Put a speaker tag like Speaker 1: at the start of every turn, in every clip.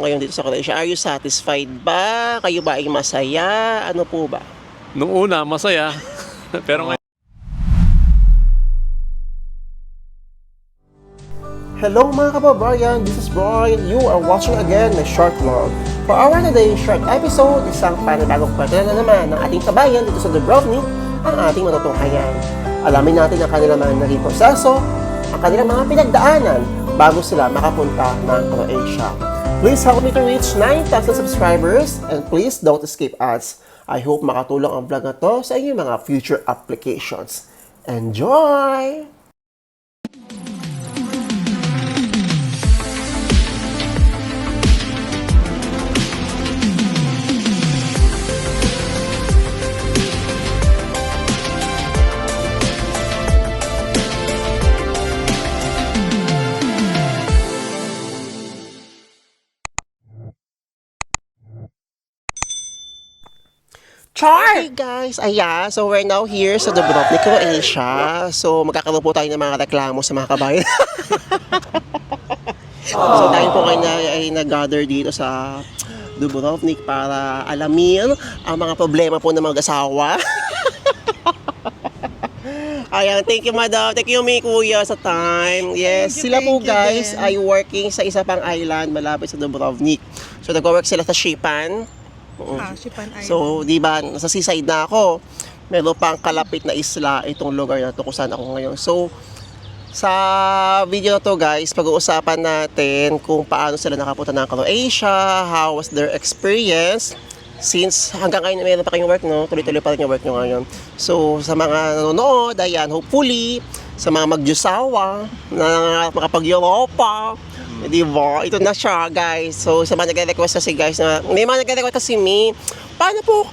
Speaker 1: ngayon dito sa Croatia. Are you satisfied ba? Kayo ba ay masaya? Ano po ba?
Speaker 2: Nung una, masaya. Pero ngayon,
Speaker 1: Hello mga kababayan, this is Brian. You are watching again my short vlog. For our today's short episode, isang panibagong kwento na naman ng ating kabayan dito sa Dubrovnik, ang ating matutunghayan. Alamin natin ang kanilang mga naging proseso, ang kanilang mga pinagdaanan bago sila makapunta ng Croatia. Please help me to reach 9,000 subscribers and please don't escape ads. I hope makatulong ang vlog na to sa inyong mga future applications. Enjoy! Char! Hey guys, ayan. So we're now here sa Dubrovnik, Croatia. So magkakaroon po tayo ng mga reklamo sa mga kabayan. so tayo po kayo na, ay nag-gather dito sa Dubrovnik para alamin ang mga problema po ng mga asawa. Ayan, thank you madam. Thank you mi kuya sa time. Yes,
Speaker 3: Thank you,
Speaker 1: sila po
Speaker 3: you
Speaker 1: guys
Speaker 3: din.
Speaker 1: ay working sa isa pang island malapit sa Dubrovnik. So nag-work sila sa Shipan. Oo.
Speaker 3: Ah, Shipan Island.
Speaker 1: So, di ba, nasa seaside na ako. Meron pang kalapit na isla itong lugar na to kung saan ako ngayon. So, sa video na to guys, pag-uusapan natin kung paano sila nakapunta ng Croatia, how was their experience, since hanggang ngayon meron pa kayong work, no? Tuloy-tuloy pa rin yung work nyo ngayon. So, sa mga nanonood, ayan, hopefully, sa mga magjusawa, na makapag-Europa, di ba? Ito na siya, guys. So, sa mga nagre-request kasi, guys, na, may mga nagre-request kasi me, paano po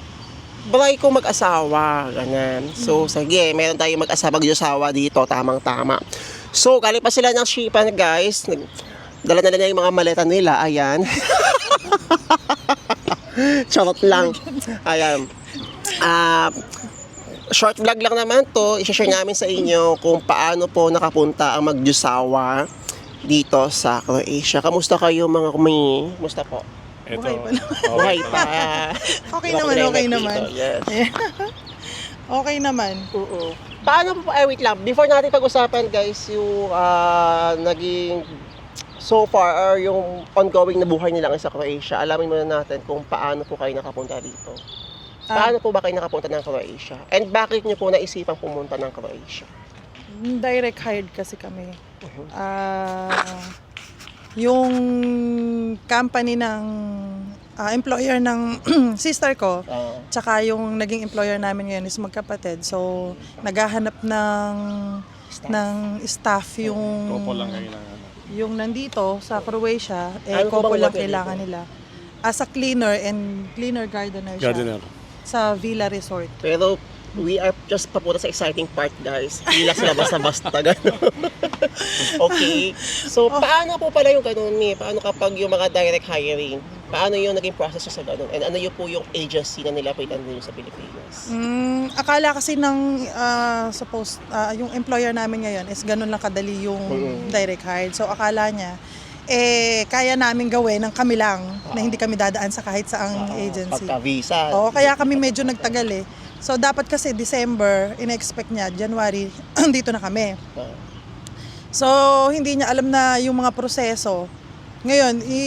Speaker 1: balay ko mag-asawa, ganyan. So, sige, meron tayong mag-asawa, mag-asawa dito, tamang-tama. So, galing pa sila ng shipan, guys. Dala na nila yung mga maleta nila, ayan. Charot lang. Ayan. Ah, short vlog lang naman to. I-share namin sa inyo kung paano po nakapunta ang magjusawa dito sa Croatia. Kamusta kayo mga kumi? Kamusta po?
Speaker 2: ito.
Speaker 3: Buhay pa naman.
Speaker 1: Buhay pa.
Speaker 3: Okay naman, okay
Speaker 1: dito.
Speaker 3: naman.
Speaker 1: Yes.
Speaker 3: Okay naman.
Speaker 1: Oo. Paano po, eh, wait lang, before natin pag-usapan guys, yung ah, naging so far or yung ongoing na buhay nila sa Croatia, alamin muna natin kung paano po kayo nakapunta dito.
Speaker 3: Ah.
Speaker 1: Paano po ba kayo nakapunta ng Croatia? And bakit niyo po naisipang pumunta ng Croatia?
Speaker 3: Direct hired kasi kami. Ah, yung company ng ah, employer ng sister ko,
Speaker 1: Ah,
Speaker 3: tsaka yung naging employer namin ngayon is magkapatid. So, naghahanap ng
Speaker 1: staff.
Speaker 3: ng staff yung
Speaker 2: Kopo lang kayo ng ano.
Speaker 3: yung nandito sa Croatia, eh,
Speaker 1: Ano po
Speaker 3: couple
Speaker 1: bang
Speaker 3: lang kailangan
Speaker 1: dito?
Speaker 3: nila. As a cleaner and cleaner gardener siya
Speaker 2: Gardener.
Speaker 3: sa Villa Resort.
Speaker 1: Pero we are just papunta sa exciting part guys. Hindi lang sila basta-basta gano'n. okay. So, paano po pala yung ganun ni? Paano kapag yung mga direct hiring? Paano yung naging process sa ganun? And ano yung po yung agency na nilapitan nyo sa Pilipinas?
Speaker 3: Mm, akala kasi ng ah, suppose ah, yung employer namin ngayon is ganun lang kadali yung
Speaker 1: Mm.
Speaker 3: direct hire. So akala niya eh kaya namin gawin ng kami lang na hindi kami dadaan sa kahit saang
Speaker 1: Ah,
Speaker 3: agency.
Speaker 1: Pagka-visa.
Speaker 3: Oo, kaya kami medyo nagtagal eh. So dapat kasi December, in-expect niya January dito na kami. So hindi niya alam na yung mga proseso. Ngayon, i,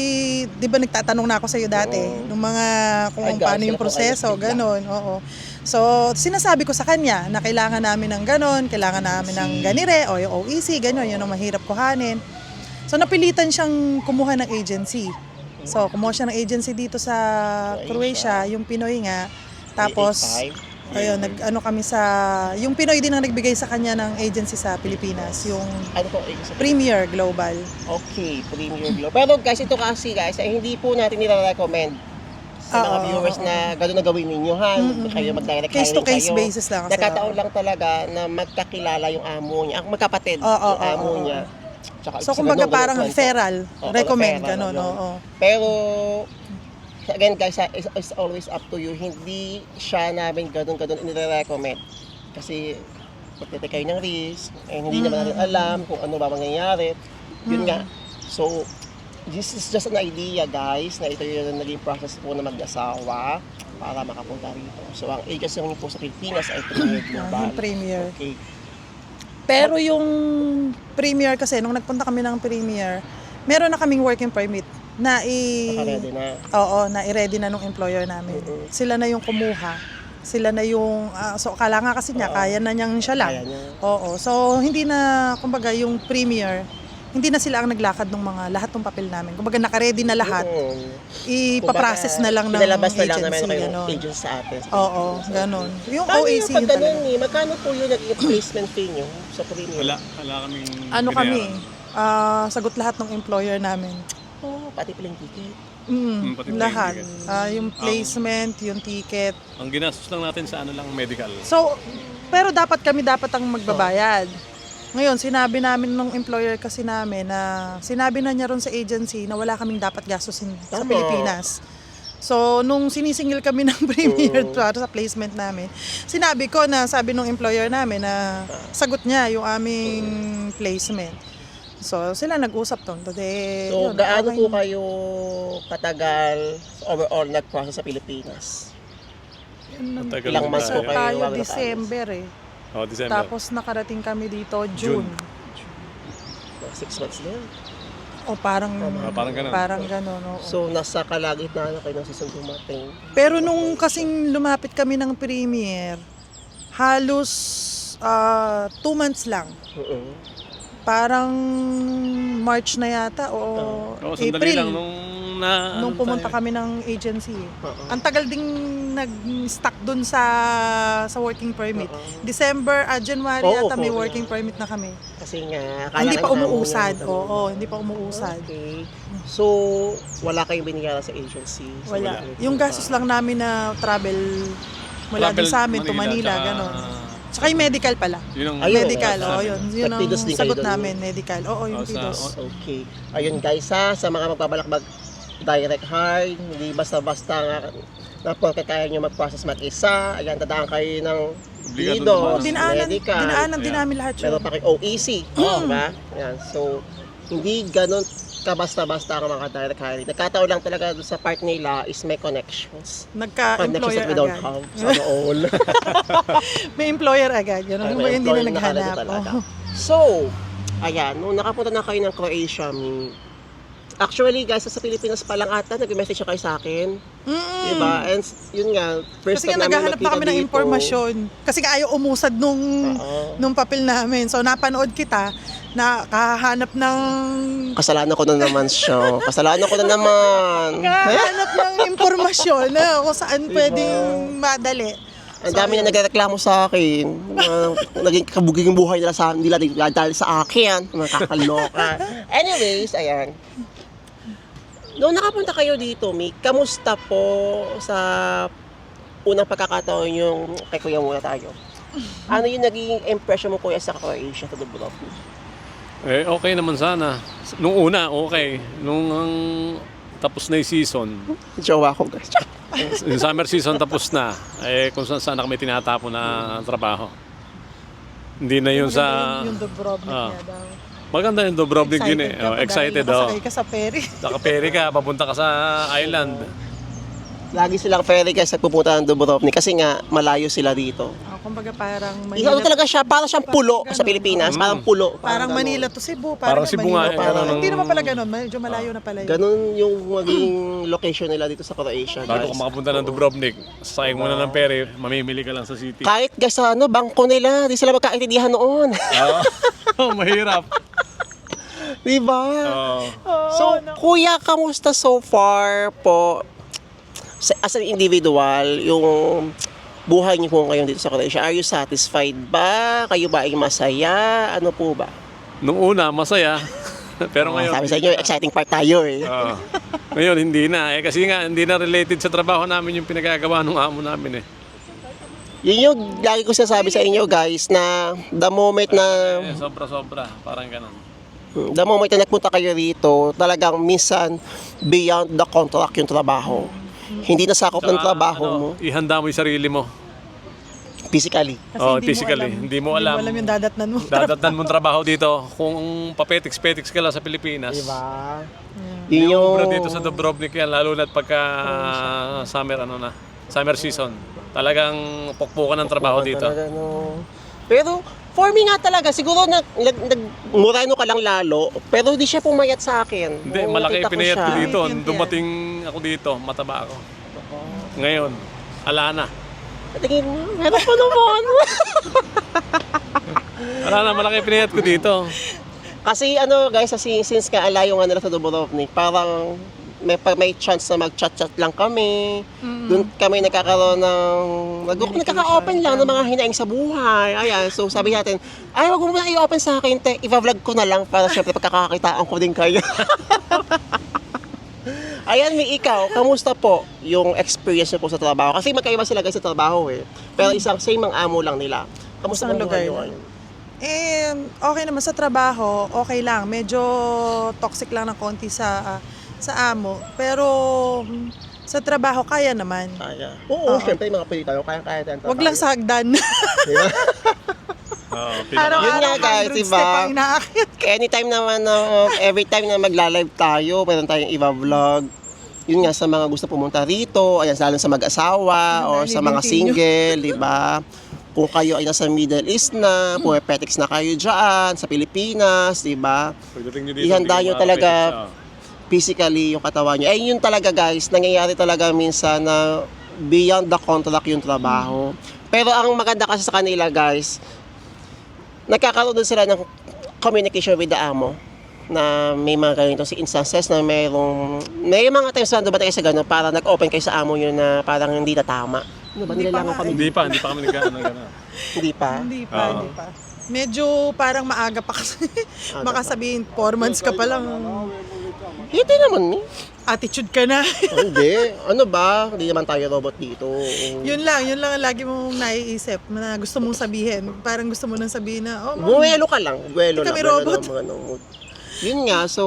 Speaker 3: 'di ba nagtatanong na ako sa iyo dati
Speaker 1: Oo.
Speaker 3: nung mga kung
Speaker 1: Ay,
Speaker 3: paano yung
Speaker 1: sila
Speaker 3: proseso,
Speaker 1: bigla.
Speaker 3: ganun. Oo. So, sinasabi ko sa kanya na kailangan namin ng ganun, kailangan namin ng ganire o yung OEC, ganun, yun ang mahirap kuhanin. So, napilitan siyang kumuha ng agency. So, kumuha siya ng agency dito sa
Speaker 1: Croatia.
Speaker 3: Croatia, yung Pinoy nga. Tapos,
Speaker 1: 385.
Speaker 3: Ayun, nag, ano kami sa, yung Pinoy din ang nagbigay sa kanya ng agency sa Pilipinas, yung
Speaker 1: Ano po agency?
Speaker 3: Premier Global.
Speaker 1: Okay, Premier Globe. Pero guys, ito kasi guys, ay hindi po natin nire-recommend sa mga
Speaker 3: Oo,
Speaker 1: viewers
Speaker 3: oo,
Speaker 1: na gano'n na gawin ninyo ha.
Speaker 3: Mm-mm.
Speaker 1: Kayo mag-direct
Speaker 3: Case to
Speaker 1: hiring
Speaker 3: case
Speaker 1: kayo.
Speaker 3: basis lang kasi.
Speaker 1: Nakataon lang talaga na magkakilala yung amo niya. Ang magkapatid,
Speaker 3: Oo, oo,
Speaker 1: yung amo
Speaker 3: oo,
Speaker 1: niya. Tsaka
Speaker 3: So,
Speaker 1: sa
Speaker 3: kumbaga
Speaker 1: ganun,
Speaker 3: parang
Speaker 1: ganun kwento.
Speaker 3: referral,
Speaker 1: Oo,
Speaker 3: recommend,
Speaker 1: referral,
Speaker 3: gano'n,
Speaker 1: ganun.
Speaker 3: oo.
Speaker 1: Pero, again guys, it's, it's always up to you. Hindi siya namin ganun-ganun inire-recommend. Kasi, magtete kayo ng risk, eh, hindi naman natin alam kung ano ba mangyayari. Yun
Speaker 3: Mm.
Speaker 1: nga. So, this is just an idea guys na ito yung naging process po na mag-asawa para makapunta rito. So ang agency nyo po sa Pilipinas ay Premier
Speaker 3: Ah,
Speaker 1: Global.
Speaker 3: premier.
Speaker 1: Okay.
Speaker 3: Pero yung premier kasi, nung nagpunta kami ng premier, meron na kaming working permit na i...
Speaker 1: Naka-ready na.
Speaker 3: Oo, na i-ready na nung employer namin.
Speaker 1: Oo.
Speaker 3: Sila na yung kumuha. Sila na yung, ah, so kala nga kasi niya,
Speaker 1: Oo.
Speaker 3: kaya na niyang siya lang.
Speaker 1: Kaya niya.
Speaker 3: Oo, so hindi na, kumbaga yung premier, hindi na sila ang naglakad ng mga lahat ng papel namin. Kumbaga naka-ready na lahat.
Speaker 1: Mm.
Speaker 3: Ipaprocess na lang ng
Speaker 1: Pinalabas na lang
Speaker 3: agency.
Speaker 1: namin kayo
Speaker 3: ganon.
Speaker 1: agent sa atin.
Speaker 3: Oo, ganon. Yung
Speaker 1: Paano
Speaker 3: OAC
Speaker 1: yung
Speaker 3: yun
Speaker 1: pag
Speaker 3: talaga.
Speaker 1: ganun eh? Magkano po yung naging placement fee nyo sa Premier?
Speaker 2: Wala, wala kaming
Speaker 3: Ano kami,
Speaker 2: binayaran.
Speaker 3: ah, sagot lahat ng employer namin.
Speaker 1: Pati plane ticket.
Speaker 3: Mm,
Speaker 2: Mm, pati
Speaker 3: lahat.
Speaker 2: ticket.
Speaker 3: Ah, yung placement, yung ticket.
Speaker 2: Ang ginastos lang natin sa ano lang, medical.
Speaker 3: So, pero dapat kami dapat ang magbabayad. Ngayon, sinabi namin nung employer kasi namin na sinabi na niya ron sa agency na wala kaming dapat gastusin sa
Speaker 1: Tama.
Speaker 3: Pilipinas. So, nung sinisingil kami ng premier para sa placement namin, sinabi ko na sabi nung employer namin na sagot niya yung aming placement. So, sila nag-usap to. Today,
Speaker 1: So,
Speaker 3: yun,
Speaker 1: gaano
Speaker 3: okay.
Speaker 1: po kayo katagal overall nag-process sa Pilipinas?
Speaker 2: Matagal
Speaker 1: Ilang
Speaker 2: na
Speaker 1: months po
Speaker 2: tayo.
Speaker 1: kayo?
Speaker 3: tayo
Speaker 1: bago?
Speaker 3: December eh.
Speaker 2: Oh, December.
Speaker 3: Tapos nakarating kami dito
Speaker 2: June.
Speaker 3: June.
Speaker 1: Mga six months din.
Speaker 3: O parang
Speaker 2: Ah, parang ganun.
Speaker 3: Parang ganun, oo.
Speaker 1: So, nasa kalagitnaan na kayo ng season dumating.
Speaker 3: Pero nung kasing lumapit kami ng premiere, halos ah, two months lang.
Speaker 1: Oo.
Speaker 3: Parang March na yata o
Speaker 2: Oo, sandali
Speaker 3: April.
Speaker 2: lang nung na...
Speaker 3: nung
Speaker 2: ano
Speaker 3: pumunta
Speaker 2: tayo.
Speaker 3: kami ng agency.
Speaker 1: Oo.
Speaker 3: Ang tagal ding nag-stuck dun sa sa working permit.
Speaker 1: Oo.
Speaker 3: December, ah, January
Speaker 1: Oo,
Speaker 3: yata may
Speaker 1: oo.
Speaker 3: working permit na kami.
Speaker 1: Kasi nga,
Speaker 3: Ah, hindi pa umuusad. Oo, hindi pa umuusad.
Speaker 1: Okay. So, wala kayong biniyaran sa agency? So,
Speaker 3: Wala.
Speaker 1: wala.
Speaker 3: Yung gastos lang namin na travel mula
Speaker 2: Travel
Speaker 3: din sa amin to Manila,
Speaker 2: tsaka-
Speaker 3: ganon. Tsaka yung medical pala.
Speaker 2: Yun ang...
Speaker 1: Ayun,
Speaker 3: medical,
Speaker 1: oo,
Speaker 3: oo,
Speaker 1: sabi.
Speaker 3: yun. Yun ang
Speaker 1: Nag-PIDOS din kayo
Speaker 3: sagot
Speaker 1: doon.
Speaker 3: namin, medical. Oo, yung
Speaker 2: Oh, sa-
Speaker 3: PIDOS.
Speaker 1: Okay. Ayun guys ha, sa mga magbabalak mag direct hire, hindi basta-basta nga na porke kaya nyo mag-process mag-isa, ayan, dadaan kayo ng
Speaker 2: Obligado
Speaker 1: PIDOS,
Speaker 2: naman.
Speaker 3: Dinaanan,
Speaker 1: medical,
Speaker 3: dinaanan din namin lahat yun.
Speaker 1: meron pa kayo OEC, oh, ba? Ayan, so, hindi ganun kabasta-basta mga direct hiring. Nagkataon lang talaga doon sa part nila is may connections. Connections
Speaker 3: Nagka-employer
Speaker 1: that we don't
Speaker 3: agad.
Speaker 1: have. Sana all.
Speaker 3: May employer agad. Yun.
Speaker 1: Ay, may
Speaker 3: hindi na naghanap.
Speaker 1: talaga.
Speaker 3: Oo.
Speaker 1: So, ayan, nung nakapunta na kayo ng Croatia, actually guys, sa Pilipinas pa lang ata, nag-message siya kayo sa akin.
Speaker 3: Mm.
Speaker 1: Diba? And yun nga, first
Speaker 3: Kasi nga
Speaker 1: time namin
Speaker 3: naghahanap na
Speaker 1: nakita
Speaker 3: kami ng
Speaker 1: dito.
Speaker 3: impormasyon. Kasi nga ayaw umusad nung,
Speaker 1: Oo.
Speaker 3: nung papel namin. So napanood kita na kahanap ng
Speaker 1: Kasalanan ko na naman siya. Kasalanan ko na naman.
Speaker 3: kahanap ng impormasyon na kung saan
Speaker 1: Diba?
Speaker 3: pwedeng madali.
Speaker 1: Ang dami na nagreklamo sa akin. Uh, naging kabuging buhay nila sa nila dahil sa akin. Nakakaloka. Anyways, ayan. Noong nakapunta kayo dito, Mi, kamusta po sa unang pagkakataon yung kay Kuya muna tayo? Ano yung naging impression mo Kuya sa Croatia to the vlog?
Speaker 2: Eh, okay naman sana. Nung una, okay. Nung ang tapos na yung season,
Speaker 1: Jowa ko guys.
Speaker 2: yung summer season tapos na, eh kung saan saan na kami tinatapon na trabaho. Hindi na yun sa...
Speaker 3: Yung Dubrovnik
Speaker 2: Ah.
Speaker 3: niya daw.
Speaker 2: Maganda yung Dubrovnik din eh. Oh, excited oh.
Speaker 3: nakasakay ka sa ferry.
Speaker 2: Nakaperi ka, papunta ka sa island.
Speaker 1: Lagi silang ferry guys sa pupunta ng Dubrovnik kasi nga malayo sila dito.
Speaker 3: Oh, kumbaga parang
Speaker 1: Ikaw
Speaker 3: Manila.
Speaker 1: talaga siya, para siyang pulo sa. Pilipinas.
Speaker 2: Mm.
Speaker 1: Parang pulo.
Speaker 3: Parang. Manila to Cebu.
Speaker 2: Parang
Speaker 3: Parang,
Speaker 2: Cebu
Speaker 3: Manila.
Speaker 2: nga, eh,
Speaker 3: Parang, hindi naman pala ganun. Medyo malayo na pala yun.
Speaker 1: Ganun yung maging location nila dito sa Croatia,
Speaker 2: Bago ka makapunta ng Dubrovnik, sasakay mo na ng ferry, mamimili ka lang sa city.
Speaker 1: Kahit guys sa ano, bangko nila, di sila magkaintindihan noon.
Speaker 2: Oo, mahirap.
Speaker 1: Di ba?
Speaker 2: Oo.
Speaker 1: So, kuya, kamusta so far po sa- as an individual, yung buhay niyo po ngayon dito sa Croatia? Are you satisfied ba? Kayo ba ay masaya? Ano po ba?
Speaker 2: Nung una, masaya. Pero ngayon,
Speaker 1: Sabi sa inyo, exciting part tayo eh.
Speaker 2: Oo. ngayon, hindi na. Eh, kasi nga, hindi na related sa trabaho namin yung pinagagawa ng amo namin eh.
Speaker 1: Yun yung lagi ko sinasabi sa inyo guys na the moment na
Speaker 2: Eh, sobra-sobra. Parang ganun.
Speaker 1: The moment na nagpunta kayo rito, talagang minsan beyond the contract yung trabaho. Hindi nasakop ng trabaho
Speaker 2: ano,
Speaker 1: mo
Speaker 2: Ihanda mo yung sarili mo.
Speaker 1: physically.
Speaker 3: Kasi
Speaker 2: Oh,
Speaker 3: hindi
Speaker 2: physically,
Speaker 3: mo alam,
Speaker 2: hindi mo alam.
Speaker 3: Hindi mo alam yung dadatnan mo.
Speaker 2: Dadatnan mong trabaho dito. Kung papetiks-petiks ka lang sa Pilipinas,
Speaker 1: Diba? Yun
Speaker 2: Yung
Speaker 1: yung...
Speaker 2: obra dito sa Dubrovnik yan, lalo na pagka summer, ano na, summer season. Talagang pukpukan ng trabaho dito.
Speaker 1: Talaga, no. Pero, for me nga talaga, siguro nag, nag, nagmurano ka lang lalo, pero di siya pumayat sa akin.
Speaker 2: Hindi,
Speaker 1: Nung
Speaker 2: malaki
Speaker 1: nakita
Speaker 2: pinayat ko
Speaker 1: siya.
Speaker 2: dito.
Speaker 3: Yun, yun.
Speaker 2: Dumating ako dito, mataba ako. Ngayon, ala na.
Speaker 1: Tingin mo, meron pa naman.
Speaker 2: Ala na, malaki pinayat ko dito.
Speaker 1: Kasi ano guys, kasi since ka ala yung ano na sa Dubrovnik, parang may, may chance na mag-chat-chat lang kami. Doon kami nagkakaroon ng... Nag nagkaka-open lang ng mga hinaing sa buhay. Ayan, so sabi natin, ay wag mo muna i-open sa akin, te. i-vlog ko na lang para syempre pagkakakitaan ko din kayo. Ayan, may ikaw, kamusta po yung experience niyo po sa trabaho? Kasi magkaiba sila guys sa trabaho eh. Pero isang same ang amo lang nila. Kamusta po
Speaker 3: lugar
Speaker 1: ano?
Speaker 3: Eh, okay naman sa trabaho, okay lang. Medyo toxic lang ng konti sa sa amo. Pero mm, sa trabaho, kaya naman.
Speaker 1: Kaya. Oo, syempre yung mga pwede tayo, kaya-kaya tayo.
Speaker 3: Huwag lang sa hagdan.
Speaker 2: Oo,
Speaker 1: Yun nga, guys,
Speaker 3: 100
Speaker 1: diba?
Speaker 3: step ang inaakit.
Speaker 1: Anytime naman, na every time na magla-live tayo, meron tayong iba-vlog. Yun nga, sa mga gusto pumunta rito, ayan, lalo sa mag-asawa, or sa mga
Speaker 3: Nalilibing
Speaker 1: single, di ba? Kung kayo ay nasa Middle East na, pumipetics na kayo dyan, sa Pilipinas, di ba?
Speaker 2: Pagdating nyo dito,
Speaker 1: Ihanda
Speaker 2: hindi
Speaker 1: nyo talaga. Physically yung katawan nyo. Ay, yun talaga guys, nangyayari talaga minsan na beyond the contract yung trabaho. Pero ang maganda kasi sa kanila guys, nagkakaroon din sila ng communication with the amo na may mga ganitong instances na mayroong may mga times na dumating kayo sa gano'n para nag-open kayo sa amo yun na parang hindi na tama. Ano ba, kami?
Speaker 2: Hindi pa, hindi pa kami nagkaano ng.
Speaker 1: Hindi pa.
Speaker 3: Hindi pa,
Speaker 2: Oo.
Speaker 3: hindi pa. Medyo parang maaga pa kasi. Baka sabihin, 4 months ka pa lang.
Speaker 1: Hindi naman eh.
Speaker 3: Attitude ka na.
Speaker 1: hindi. Ano ba? Hindi naman tayo robot dito.
Speaker 3: yun lang, yun lang ang lagi mong naiisip na gusto mong sabihin. Parang gusto mo nang sabihin na, oh, ma'am,
Speaker 1: Buwelo ka lang. Buwelo lang.
Speaker 3: kami
Speaker 1: buwelo
Speaker 3: robot.
Speaker 1: mga ano. Yun nga, so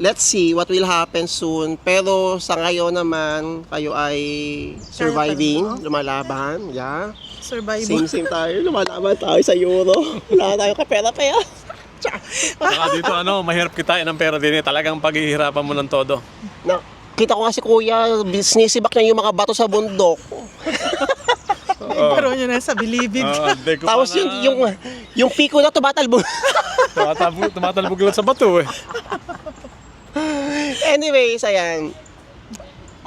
Speaker 1: let's see what will happen soon. Pero sa ngayon naman, kayo ay surviving,
Speaker 3: Kaya pa rin,
Speaker 1: lumalaban, yeah.
Speaker 3: survival.
Speaker 1: Same same tayo, lumalaban tayo sa euro. Wala tayong kapera-pera.
Speaker 2: Saka dito, ano, mahirap kitain ng pera din eh. Talagang paghihirapan mo ng todo.
Speaker 1: Na, kita ko nga si kuya, sinisibak niya yung mga bato sa bundok.
Speaker 3: Pero yun na sa bilibid.
Speaker 2: Ah, hindi ko
Speaker 1: Tapos
Speaker 2: pa
Speaker 1: yung,
Speaker 2: na-
Speaker 1: yung, yung piko na tumatalbo.
Speaker 2: Tumatalbog, tumatalbog lang sa bato eh.
Speaker 1: Anyways, ayan.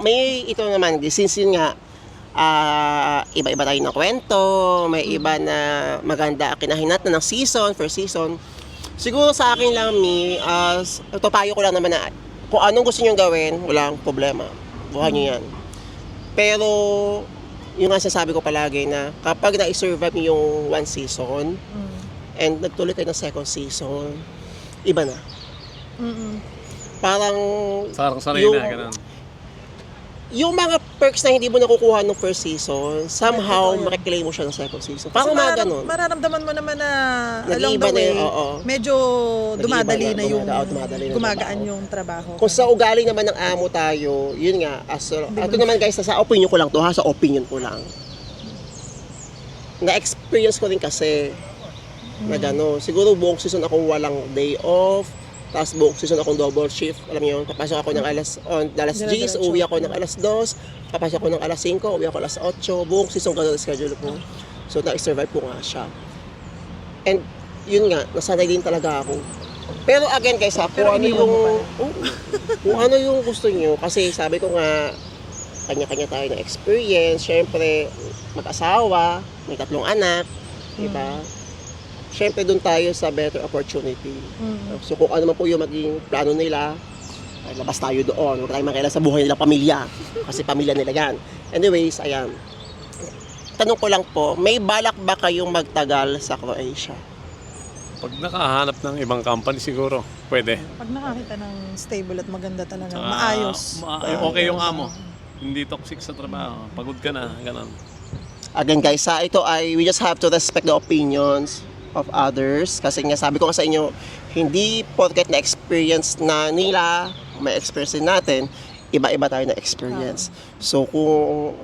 Speaker 1: May ito naman, since yun nga, ah, iba-iba tayo ng kwento, may iba na maganda kinahinat na ng season, first season. Siguro sa akin lang, mi, as, ito payo ko lang naman na kung anong gusto nyo gawin, walang problema. Buhay nyo yan. Pero, yung nga sasabi ko palagi na kapag na-survive nyo yung one season,
Speaker 3: Mm.
Speaker 1: and nagtuloy kayo ng second season, iba na.
Speaker 3: Mm-mm.
Speaker 1: Parang
Speaker 2: Sarang
Speaker 1: Yung-
Speaker 2: na, ganun.
Speaker 1: Yung mga perks na hindi mo nakukuha nung first season, somehow
Speaker 3: yun.
Speaker 1: makiklaim mo siya ng second season. Parang mga ganun.
Speaker 3: Mararamdaman mo naman na along the
Speaker 1: na
Speaker 3: way,
Speaker 1: yun, oo.
Speaker 3: medyo dumadali na
Speaker 1: na,
Speaker 3: yung,
Speaker 1: dumada- dumadali na
Speaker 3: gumagaan
Speaker 1: trabaho.
Speaker 3: yung trabaho.
Speaker 1: Kung sa ugali naman ng amo tayo, yun nga, as, ito naman guys, sa opinion ko lang to ha, sa opinion ko lang. Na-experience ko rin kasi na gano'n. Siguro buong season akong walang day off, tapos buong season akong double shift. Alam yun, papasok ako ng alas, on, alas 10,
Speaker 3: Dire-diretso.
Speaker 1: uwi ako ng alas 2, papasok ako ng alas 5, uwi ako alas 8. Buong season gano'n ang schedule ko. So, na-survive ko nga siya. And, yun nga, nasanay din talaga ako. Pero again guys ha, kung
Speaker 3: Pero
Speaker 1: ano yung, Oo. kung ano yung gusto nyo, kasi sabi ko nga, kanya-kanya tayo ng experience, syempre, mag-asawa, may tatlong anak, di ba? Syempre, doon tayo sa better opportunity.
Speaker 3: Mm.
Speaker 1: So, kung ano man po yung maging plano nila, ay labas tayo doon. Huwag tayong makialam sa buhay nila pamilya. Kasi pamilya nila yan. Anyways, ayan. Tanong ko lang po, may balak ba kayong magtagal sa Croatia?
Speaker 2: Pag nakahanap ng ibang company siguro, pwede.
Speaker 3: Pag nakakita ng stable at maganda talaga,
Speaker 2: Tsaka,
Speaker 3: maayos.
Speaker 2: ma- ay, okay yung amo. Hindi toxic sa trabaho. Pagod ka na, ganun.
Speaker 1: Again guys, sa ito ay we just have to respect the opinions of others kasi nga sabi ko nga sa inyo, hindi porket na experience na nila, may experience din natin, iba-iba tayo na experience. So kung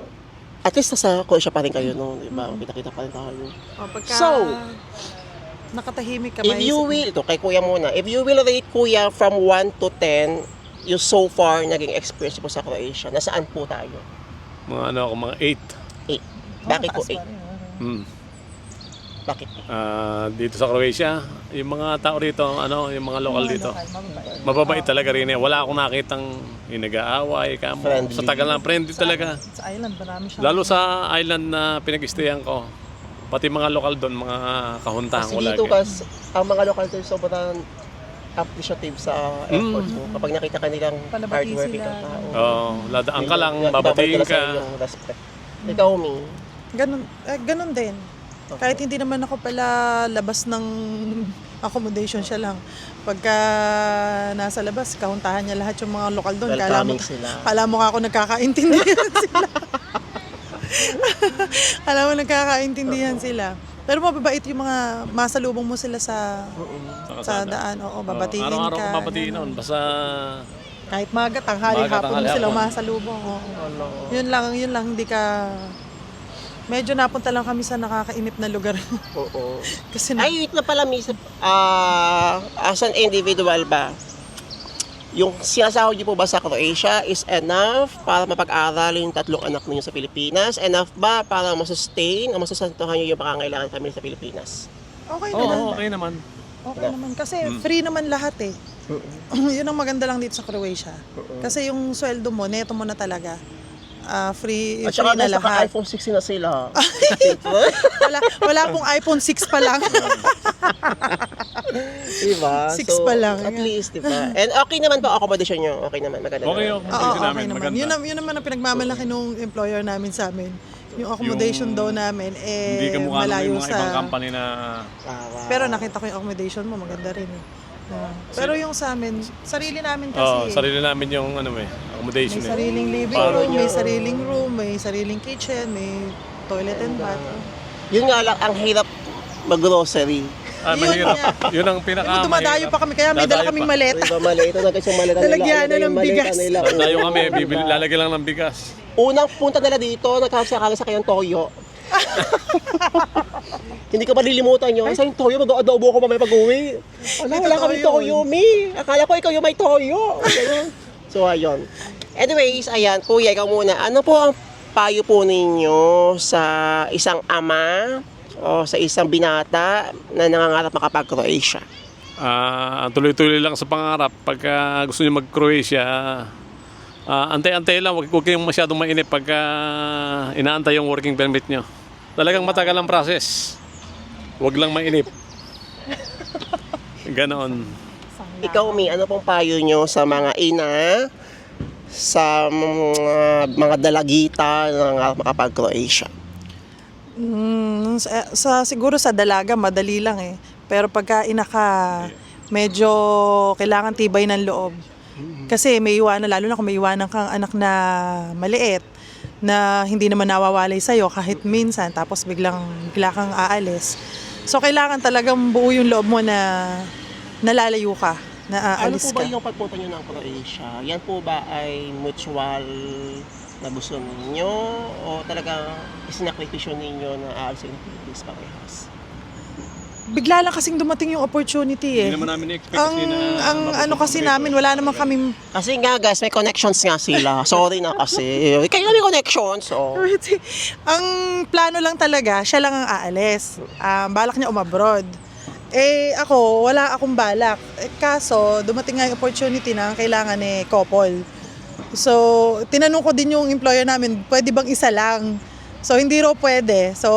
Speaker 1: at least nasa Croatia pa rin kayo no, di ba? Kita-kita pa rin tayo.
Speaker 3: O, pagka
Speaker 1: So,
Speaker 3: nakatahimik ka,
Speaker 1: If you
Speaker 3: mo,
Speaker 1: will, ito kay kuya muna, if you will rate kuya from 1 to 10, yung so far naging experience po sa Croatia? Nasaan po tayo?
Speaker 2: Mga ano ako, mga 8.
Speaker 1: Eight. Bakit po
Speaker 3: Taas pa
Speaker 1: eight? Bakit?
Speaker 2: Ah, dito sa Croatia, yung mga tao rito, ano, yung mga lokal dito.
Speaker 3: mababait.
Speaker 2: Mababait talaga rin eh. Wala akong nakitang yung nag-aaway, kamo.
Speaker 1: Friendly.
Speaker 2: Sa tagal lang, friendly talaga.
Speaker 3: Sa island, marami siya.
Speaker 2: Lalo sa island na pinag-stayan ko. Pati mga lokal doon, mga kahuntahan
Speaker 1: Kasi
Speaker 2: ko lagi.
Speaker 1: dito kasi, ang mga local tours sobrang appreciative sa effort mo. Kapag nakita ka nilang
Speaker 3: Palabati
Speaker 1: hardworking
Speaker 3: sila.
Speaker 1: ka tao.
Speaker 2: Oo, ladaan ka lang,
Speaker 1: Ibabalik
Speaker 2: babatiin
Speaker 1: nila sa
Speaker 2: ka.
Speaker 1: respect. Ikaw, Mi,
Speaker 3: Ganun, eh, ganun din. Kahit hindi naman ako pala labas ng accommodation siya lang. Pagka nasa labas, kahuntahan niya lahat yung mga lokal doon. Kala mo,
Speaker 1: sila.
Speaker 3: kala mo ka ako nagkakaintindihan sila. kala mo nagkakaintindihan sila. Pero mababait yung mga masalubong mo sila sa sa daan. Oo, babatiin
Speaker 2: Oo, Araw-araw
Speaker 3: ka.
Speaker 2: ko babatiin noon. Basta
Speaker 3: Kahit maga, tanghali,
Speaker 2: Maga,
Speaker 3: hapon mo
Speaker 2: tanghali,
Speaker 3: sila
Speaker 2: hapon.
Speaker 3: masalubong. Oo. Yun lang, yun lang, hindi ka... Medyo napunta lang kami sa nakakainip na lugar.
Speaker 1: Oo.
Speaker 3: Kasi na,
Speaker 1: Ay, wait na pala, Miss. Ah, as an individual ba, yung sinasahod niyo po ba sa Croatia is enough para mapag-aral yung tatlong anak ninyo sa Pilipinas? Enough ba para masustain o masusantuhan niyo yung pangangailangan ng pamilya sa Pilipinas?
Speaker 3: okay
Speaker 2: Oo,
Speaker 3: naman.
Speaker 2: okay naman.
Speaker 3: Okay naman. Kasi free naman lahat eh. yun ang maganda lang dito sa Croatia. Kasi yung sweldo mo, neto mo na talaga. Ah, free,
Speaker 1: At
Speaker 3: free
Speaker 1: saka
Speaker 3: na
Speaker 1: nasa
Speaker 3: lahat.
Speaker 1: iPhone 16 na sila.
Speaker 3: wala, wala pong iPhone 6 pa lang.
Speaker 1: diba?
Speaker 3: Six pa lang.
Speaker 1: At least, diba? And okay naman ba accommodation nyo? Okay naman, maganda
Speaker 2: Okay yung
Speaker 3: Oo,
Speaker 2: accommodation
Speaker 3: okay
Speaker 2: namin,
Speaker 3: naman.
Speaker 2: maganda.
Speaker 3: Yun, ang- yun naman ang pinagmamalaki nung employer namin sa amin. Yung accommodation
Speaker 2: Yung-
Speaker 3: daw namin, eh,
Speaker 2: Hindi ka mukha ng
Speaker 3: malayo
Speaker 2: mga
Speaker 3: sa...
Speaker 2: ibang company na.
Speaker 3: Pero nakita ko yung accommodation mo, maganda rin eh. Ah, pero yung sa amin, sarili namin kasi.
Speaker 2: oh,
Speaker 3: eh.
Speaker 2: sarili namin yung ano eh, accommodation
Speaker 3: May
Speaker 2: eh.
Speaker 3: sariling living
Speaker 1: Para
Speaker 3: room, may sariling room, may sariling kitchen, may toilet and bath.
Speaker 1: Yun nga lang, ang hirap mag-grocery.
Speaker 2: Ah,
Speaker 3: Yun
Speaker 2: mahirap.
Speaker 3: nga.
Speaker 2: Yun ang pinaka
Speaker 3: Diba, dumadayo pa kami, kaya may dala kaming maleta.
Speaker 1: Diba, malita na kasi yung maleta nila.
Speaker 3: Lalagyan
Speaker 1: Ano
Speaker 3: na
Speaker 1: yung
Speaker 3: ng
Speaker 1: maleta
Speaker 3: bigas.
Speaker 1: Nila.
Speaker 2: Kami, bibili, lalagyan lang ng bigas.
Speaker 1: Unang punta nila dito, nagkakasakala sa kayang toyo. Hindi ko malilimutan yun. Sa yung toyo, mag-adobo ko mamaya pag-uwi. Wala,
Speaker 3: Ito
Speaker 1: wala kami
Speaker 3: toyo.
Speaker 1: toyo, mi. Akala ko ikaw yung may toyo. Ganun. so, ayun. Anyways, ayan, kuya, ikaw muna. Ano po ang payo po ninyo sa isang ama o sa isang binata na nangangarap makapag-Croatia?
Speaker 2: Ah, tuloy-tuloy lang sa pangarap. Pagka gusto niyo mag-Croatia, ah, antay-antay lang. Huwag, huwag kayong masyadong mainip pagka inaantay yung working permit nyo. Talagang matagal ang process. Huwag lang mainip. Ganon.
Speaker 1: Ikaw, Mi, ano pong payo nyo sa mga ina, sa mga, mga dalagita na makapag-Croatia?
Speaker 3: Mm, sa, sa- siguro sa dalaga, madali lang eh. Pero pagka ina ka, medyo kailangan tibay ng loob. Kasi may iwanan, lalo na kung may iwanan kang anak na maliit, na hindi naman nawawalay sa'yo kahit minsan, tapos biglang bigla kang aalis. So kailangan talagang buo yung loob mo na nalalayo ka, na
Speaker 1: Ano
Speaker 3: aalis
Speaker 1: po ba
Speaker 3: ka.
Speaker 1: yung pagpunta nyo ng Croatia? Yan po ba ay mutual na gusto ninyo o talagang isinakripisyon ninyo na aalis ng Philippines parehas?
Speaker 3: Bigla lang kasing dumating yung opportunity eh.
Speaker 2: Hindi naman namin expect
Speaker 3: Ang,
Speaker 2: kasi na
Speaker 3: ang ano kasi namin, wala naman kami
Speaker 1: Kasi nga guys, may connections nga sila. Sorry na kasi. Kayo na may connections. Oh.
Speaker 3: ang plano lang talaga, siya lang ang aalis. Um, balak niya umabroad. Eh ako, wala akong balak. Eh, kaso, dumating nga yung opportunity na kailangan eh couple. So, tinanong ko din yung employer namin, pwede bang isa lang? So, hindi raw pwede. So,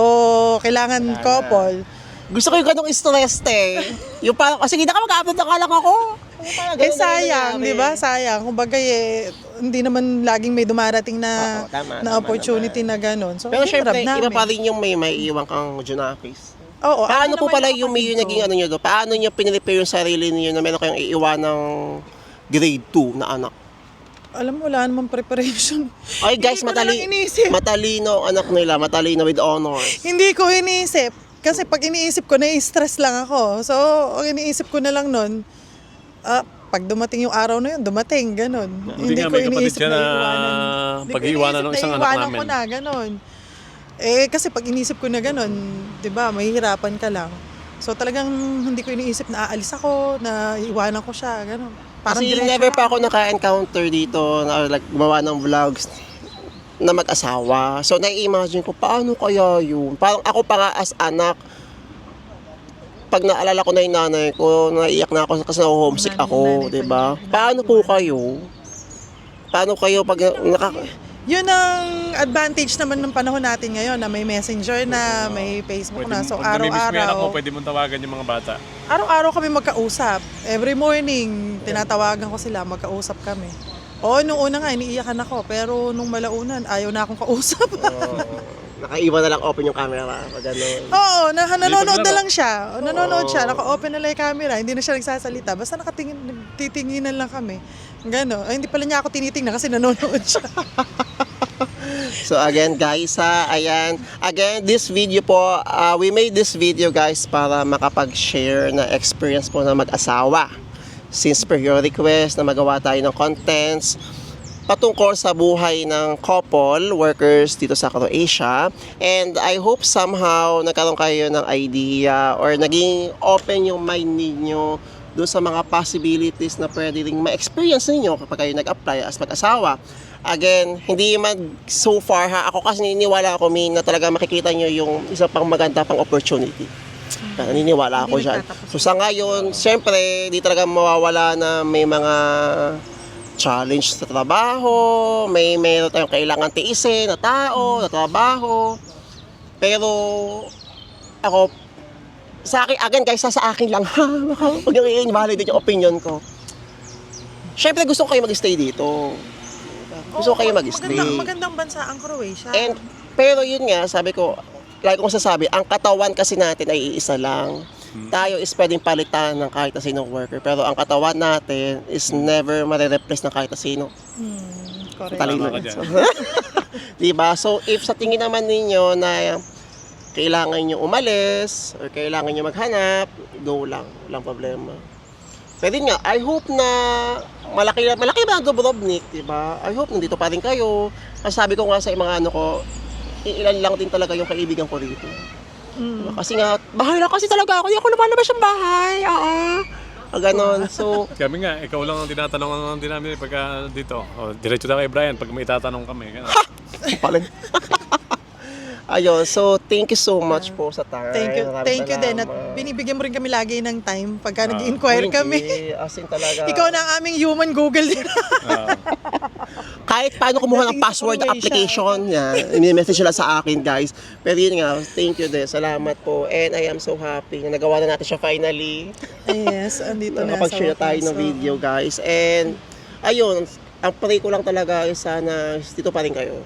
Speaker 3: kailangan
Speaker 1: Wala na.
Speaker 3: couple.
Speaker 1: Gusto ko yung ganong stress eh. Yung parang, kasi hindi na ka mag-upload na lang ako. Parang
Speaker 3: Eh
Speaker 1: ganun na
Speaker 3: sayang,
Speaker 1: nangyayari.
Speaker 3: di ba? Sayang. Kumbaga eh, hindi naman laging may dumarating na,
Speaker 1: Oo, tama,
Speaker 3: na
Speaker 1: tama
Speaker 3: opportunity na gano'n. So,
Speaker 1: Pero
Speaker 3: hinarap
Speaker 1: syempre, iba
Speaker 3: namin.
Speaker 1: pa rin yung may maiiwan kang Junakis.
Speaker 3: Oo,
Speaker 1: Paano po pala yung may yung naging ano nyo doon? Paano nyo pinrepare yung sarili niyo na meron kayong iiwan ng grade 2 na anak?
Speaker 3: Alam mo, wala namang preparation.
Speaker 1: Ay guys,
Speaker 3: Hindi ko na lang
Speaker 1: matali,
Speaker 3: iniisip.
Speaker 1: matalino ang anak nila, matalino with honors.
Speaker 3: Hindi ko iniisip. Kasi pag iniisip ko, nai-stress lang ako. So, ang iniisip ko na lang nun, ah, pag dumating yung araw na yun, dumating, ganun.
Speaker 2: Hindi nga, may kapatid siya na
Speaker 3: Hindi ko
Speaker 2: pag-iwanan ng
Speaker 3: iniisip
Speaker 2: isang
Speaker 3: na
Speaker 2: anak
Speaker 3: iwanan
Speaker 2: namin.
Speaker 3: ko na, ganun. Eh, kasi pag inisip ko na ganun, di ba, mahihirapan ka lang. So talagang hindi ko iniisip na aalis ako, na iwanan ko siya, ganun. Parang
Speaker 1: Kasi
Speaker 3: diretso
Speaker 1: never
Speaker 3: lang.
Speaker 1: pa ako naka-encounter dito na like, gumawa ng vlogs na mag-asawa. So, nai-imagine ko, paano kaya yun? Parang ako pa nga as anak, pag naalala ko na yung nanay ko, naiiyak na ako kasi homesick
Speaker 3: Nanay-
Speaker 1: ako, di ba? Paano po kayo? Paano kayo pag naka...
Speaker 3: Yun ang advantage naman ng panahon natin ngayon na may messenger na, may Facebook na. So
Speaker 2: pag mo yung anak mo,
Speaker 3: araw-araw,
Speaker 2: pwede mong tawagan yung mga bata.
Speaker 3: araw-araw kami magkausap. Every morning, tinatawagan ko sila, magkausap kami. Oo, nung una nga, iniiyakan ako. Pero nung malaunan, ayaw na akong kausap.
Speaker 1: nakaiwan na lang open yung camera. Pag gano'n.
Speaker 3: Oo, na, nanonood na lang siya. Nanonood siya, naka-open na lang yung camera, hindi na siya nagsasalita. Basta nakatingin, nagtitinginan lang kami. Gano'n. Ay, hindi pala niya ako tinitingnan kasi nanonood siya.
Speaker 1: So again guys ha, ayan. Again, this video po, uh, we made this video guys para makapag-share na experience po na mag-asawa. Since per your request na magawa tayo ng contents patungkol sa buhay ng couple, workers dito sa Croatia. And I hope somehow nagkaroon kayo ng idea or naging open yung mind ninyo doon sa mga possibilities na pwede ring ma-experience ninyo kapag kayo nag-apply as mag-asawa. Again, hindi man so far ha, ako kasi naniniwala ako min na talaga makikita nyo yung isa pang maganda pang opportunity. Naniniwala ako dyan. So sa ngayon, siyempre, di talaga mawawala na may mga challenge sa trabaho, may meron tayong kailangan tiisin na tao, na trabaho. Pero ako, sa akin, again guys, sa sa akin lang, ha, huwag nyo i-invalidate yung opinion ko. Siyempre gusto ko kayo mag-stay dito. Gusto ko kayo mag-stay.
Speaker 3: Magandang, magandang bansa ang Croatia.
Speaker 1: And, pero yun nga, sabi ko, like kong sasabi, ang katawan kasi natin ay iisa lang. Tayo is pwedeng palitan ng kahit na sinong worker. Pero ang katawan natin is never marireplace ng kahit na sino.
Speaker 3: Hmm, correct.
Speaker 1: Talino. So, diba? So, if sa tingin naman ninyo na kailangan nyo umalis or kailangan nyo maghanap, go lang. Walang problema. Pero yun nga, I hope na malaki na, malaki ba ang Dubrovnik, di ba? I hope nandito pa rin kayo. Kasi sabi ko nga sa mga ano ko, ilan lang din talaga yung kaibigan ko rito.
Speaker 3: Mm.
Speaker 1: Kasi nga, bahay lang kasi talaga ako. Hindi ako lumalabas ng bahay. Oo. Ah, ganon. So,
Speaker 2: Kami nga, ikaw lang ang tinatanong din namin pagka dito. O, diretso na kay Brian pag may itatanong kami. Ganun.
Speaker 1: Palin. Ayun, so thank you so much po sa time.
Speaker 3: Thank you.
Speaker 1: Maraming
Speaker 3: Thank you din. At
Speaker 1: salamat.
Speaker 3: binibigyan mo rin kami lagi ng time pagka
Speaker 2: Ah.
Speaker 3: nag-inquire
Speaker 1: Hindi,
Speaker 3: kami.
Speaker 1: As in talaga.
Speaker 3: Ikaw na ang aming human Google din.
Speaker 2: Ah,
Speaker 1: Kahit paano kumuha ng password
Speaker 3: Croatia.
Speaker 1: application. Yan. Ini-message nila sa akin, guys. Pero yun nga, thank you din. Salamat po. And I am so happy na nagawa na natin siya finally.
Speaker 3: yes, andito na.
Speaker 1: Nakapag-share tayo ng video, guys. And, ayun, ang pray ko lang talaga is sana dito pa rin kayo.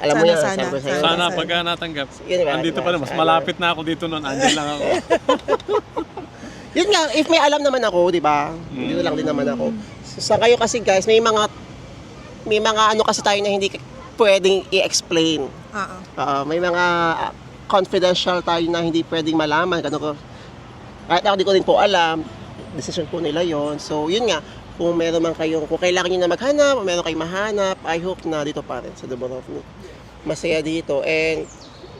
Speaker 1: Alam mo
Speaker 3: Sana,
Speaker 1: yan,
Speaker 3: sana,
Speaker 1: sa'yo.
Speaker 3: sana.
Speaker 2: sana pagka natanggap.
Speaker 1: Yun ba?
Speaker 2: Andito pa rin, mas malapit na ako dito noon. Andyan lang ako.
Speaker 1: Yun nga, if may alam naman ako, di ba? Dito lang din naman ako. Sa kayo kasi guys, may mga may mga ano kasi tayo na hindi pwedeng i-explain.
Speaker 3: Oo.
Speaker 1: Ah, may mga confidential tayo na hindi pwedeng malaman. Ganun ko. Kahit ako di ko rin po alam, decision po nila yon So, yun nga, kung meron man kayong, kung kailangan nyo na maghanap, o meron kayong mahanap, I hope na dito pa rin sa Dubrovnik. Masaya dito. And,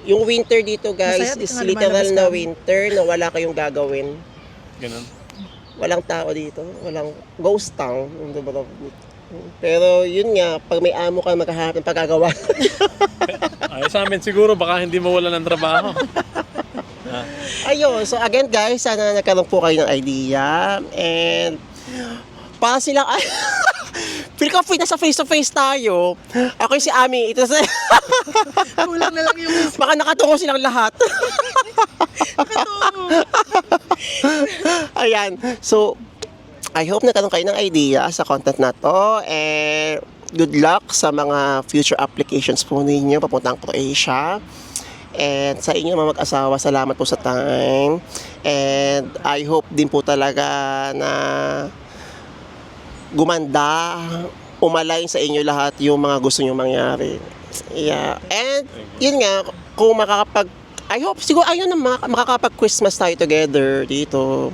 Speaker 1: yung winter dito guys,
Speaker 3: Masaya,
Speaker 1: is literal na winter na wala kayong gagawin.
Speaker 2: Ganun.
Speaker 1: Walang tao dito. Walang ghost town. Yung Dubrovnik. Pero yun nga, pag may amo ka maghahanap ng pagkagawa.
Speaker 2: Ay, sa amin siguro, baka hindi mawala ng trabaho.
Speaker 1: Ayun, so again guys, sana nagkaroon po kayo ng idea. And para silang, feel ko free na sa face to face tayo. Ako yung si Ami, ito sa,
Speaker 3: Kulang na lang yung
Speaker 1: baka nakatungo silang lahat. Ayan, so I hope nagkaroon kayo ng idea sa content na to. And good luck sa mga future applications po ninyo papuntang Croatia. And sa inyo mga mag-asawa, salamat po sa time. And I hope din po talaga na gumanda, umalay sa inyo lahat yung mga gusto nyo mangyari. Yeah. And yun nga, kung makakapag I hope, siguro ayun na maka- makakapag-Christmas tayo together dito.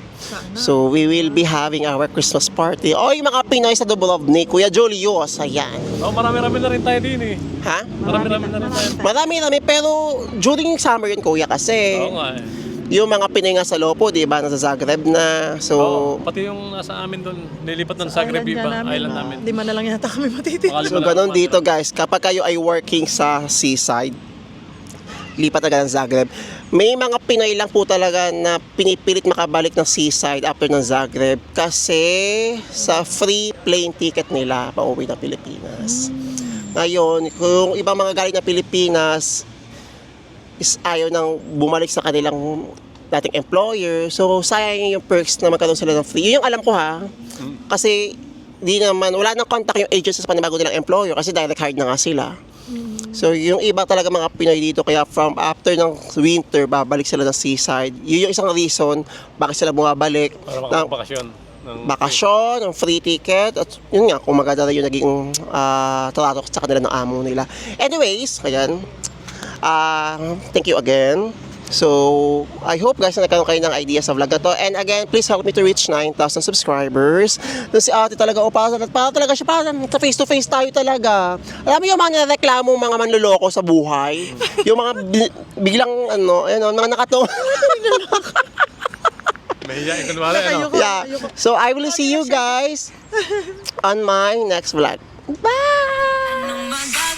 Speaker 1: So, we will be having our Christmas party. Oy, mga Pinoy sa Dubrovnik, Kuya Julius, ayan.
Speaker 2: Oh, marami-rami na rin tayo din eh.
Speaker 1: Ha?
Speaker 2: Marami-rami na rin tayo.
Speaker 1: Marami-rami, pero during summer yun, kuya, kasi
Speaker 2: Oo nga eh.
Speaker 1: Yung mga Pinoy nga sa Lopo, di ba, nasa Zagreb na. So,
Speaker 2: Oo, pati yung nasa amin doon, nilipat ng Zagreb
Speaker 3: Island
Speaker 2: iba,
Speaker 3: namin.
Speaker 2: island namin.
Speaker 3: Lima na lang yata kami matitira.
Speaker 1: So, ganun dito guys, kapag kayo ay working sa seaside, lipat agad ng Zagreb. May mga Pinoy lang po talaga na pinipilit makabalik ng seaside after ng Zagreb kasi sa free plane ticket nila pauwi ng Pilipinas. Ngayon, kung ibang mga galing ng Pilipinas is ayaw nang bumalik sa kanilang dating employer. So, sayang yung perks na magkaroon sila ng free. Yun yung alam ko ha. Kasi di naman, wala nang contact yung agency sa panibago nilang employer kasi direct hired na nga sila. So, yung iba talaga mga Pinoy dito, kaya from after ng winter, babalik sila ng seaside. Yun yung isang reason bakit sila bumabalik
Speaker 2: Para
Speaker 1: ng
Speaker 2: makapagpakasyon. ng-
Speaker 1: bakasyon, ng free ticket, at yun nga, kung maganda rin yung naging ah, trato sa kanila ng amo nila. Anyways, ayan, ah, thank you again. So, I hope guys na nagkaroon kayo ng idea sa vlog na to. And again, please help me to reach 9,000 subscribers. Doon si ate talaga, o para, para talaga siya, parang sa face to face tayo talaga. Alam mo yung mga nireklamo mga manluloko sa buhay? yung mga bi- biglang, ano, ano, mga nakatong.
Speaker 2: Mahihiyain ka naman, ano?
Speaker 1: Yeah. So I will see you guys on my next vlog. Bye!